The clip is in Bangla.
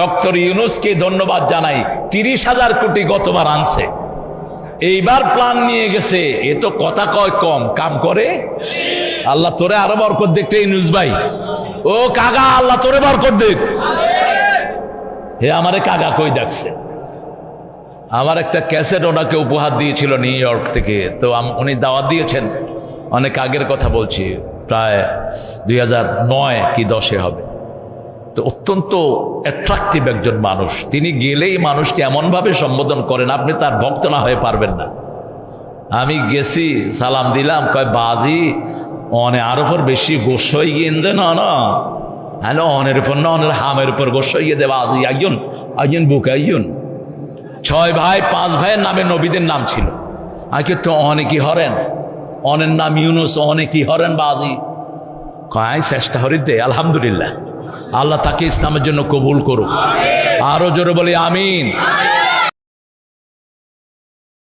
ডক্টর ইউনুসকে ধন্যবাদ জানাই। তিরিশ হাজার কোটি গতবার আনছে। এইবার প্ল্যান নিয়ে গেছে। এ তো কথা কয় কম। কাম করে? আল্লাহ তোরে আরও বরকত দেখতে ইউনুস ভাই। ও কাগা আল্লাহ তোরে বরকত দেখ হে আমারে কাগা কই ডাকছে আমার একটা ক্যাসেট ওনাকে উপহার দিয়েছিল নিউ ইয়র্ক থেকে। তো উনি দাওয়াত দিয়েছেন। অনেক আগের কথা বলছি। প্রায় দুই হাজার নয় কি দশে হবে। তো অত্যন্ত অ্যাট্রাকটিভ একজন মানুষ। তিনি গেলেই মানুষকে এমনভাবে সম্বোধন করেন, আপনি তার ভক্ত না হয়ে পারবেন না। আমি গেছি, সালাম দিলাম, কয়, বাজি, অনে আর উপর বেশি গোস হয়ে গিয়ে না না। অনের উপর না, অনের হামের উপর গোস হয়ে দে, বাজি একজন একজন বুক একজন ছয় ভাই, পাঁচ ভাইয়ের নামে নবীদের নাম ছিল। আগে তো অনেকই হরেন? অনের নাম ইউনুস অনেকই হরেন, বাজি? কয় চেষ্টা হরি দে, আলহামদুলিল্লাহ। আল্লাহ তাকে ইসলামের জন্য কবুল করুক। আরও জোরে বলি আমিন।